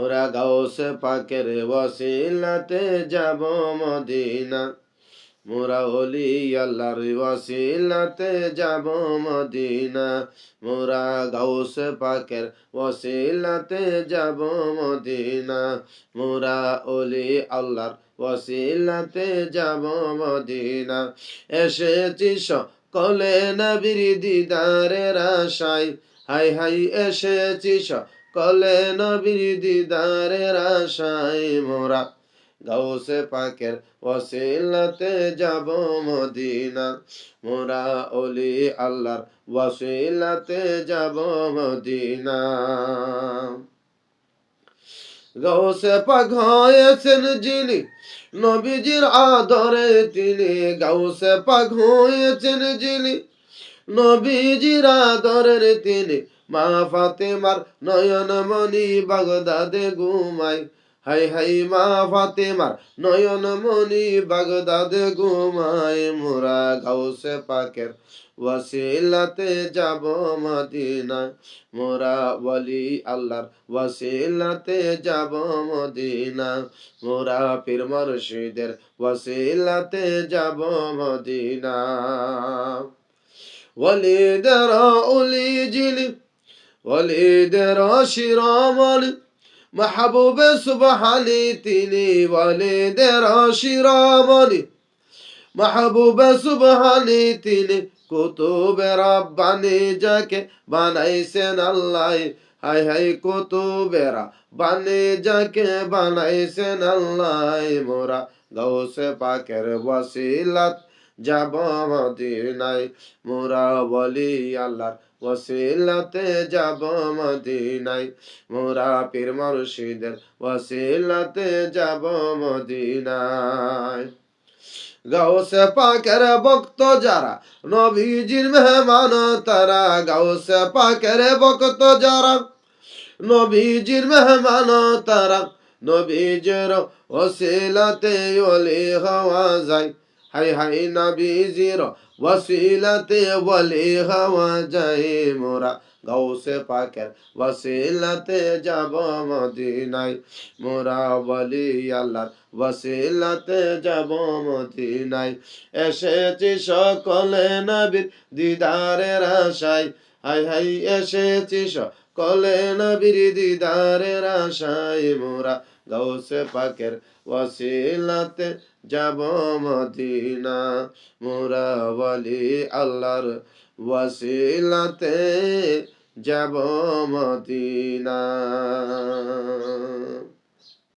ওরা গাউসে পাকের ওয়াসিলাতে যাব মদিনা। মোরা অলি আল্লাহর ওয়াসিলাতে যাব মদিনা। মোরা গাউসে পাকের ওয়াসিলাতে যাব মদিনা। মোরা অলি আল্লাহর ওয়াসিলাতে যাব মদিনা। এসেছি কলে নবীর দিদারের আশায়। হাই হাই এসেছি কলে নবীর দিদারের আশায় মোরা গাউসে পাকের ওয়াসিলাতে যাব মদিনা। মোরা অলি আল্লাহর ওয়াসিলাতে যাব মদিনা। গাউসে পাক হয়েছেন যিনি, নবীজির আদরে তিনি। গাউসে পাক হয়েছেন যিনি, নবীজির আদরের তিনি। মা ফাতেমার নয়ন মনি বাগদাদে ঘুমায়। হাই হাই, মা ফাতেমার নয়ন মনি বাগদাদে ঘুমায়। মোরা গাউসে পাকের ওয়াসিলাতে যাব মদিনা মোরা ওয়ালি আল্লাহর ওয়াসিলাতে যাব মদিনা মোরা পীর মুর্শিদের ওয়াসিলাতে যাব মদিনা ওয়ালিদের উলি জিলি ওয়ালিদের শিরোমণি মাহবুব সুবহানি তিনি ওয়ালিদের শিরোমণি মাহবুব সুবহানি তিনি কুতুবে রব্বানি যাকে বানাইছেন আল্লাহ, হাই হাই কুতুবেরা বানি যাকে বানাইছেন আল্লাহ, মোরা গৌসে পাকের ওয়াসিলাত যাব মদিনায়। মোরা বলি আল্লাহর ওয়াসিলাতে যাব মদিনায়। মোরা পীর মুর্শিদের ওয়াসিলাতে যাব মদিনায়। গাউসে পাকের ভক্ত যারা, নবীজির মেহমান তারা। গাউসে পাকের ভক্ত যারা, নবীজির মেহমান তারা। নবীজের ওসিলাতে ওলি হওয়া যায়। হাই হাই নবীজির ওসিলাতে ওলি হওয়া যায় মোরা গাউসে পাকের ওসিলাতে যাব মদিনায়। মোরা বলি আল্লাহর ওসিলাতে যাব মদিনায়। এসেছি সকলে নবীর দিদারের আশায়। হাই হাই, এসেছি সকলে নবীর দিদারের আশায় মোরা গৌসে পাকের ওসিলাতে যাব মদিনা। মোরা বলি আল্লাহর ওয়াসিলাতে যাব মদিনা।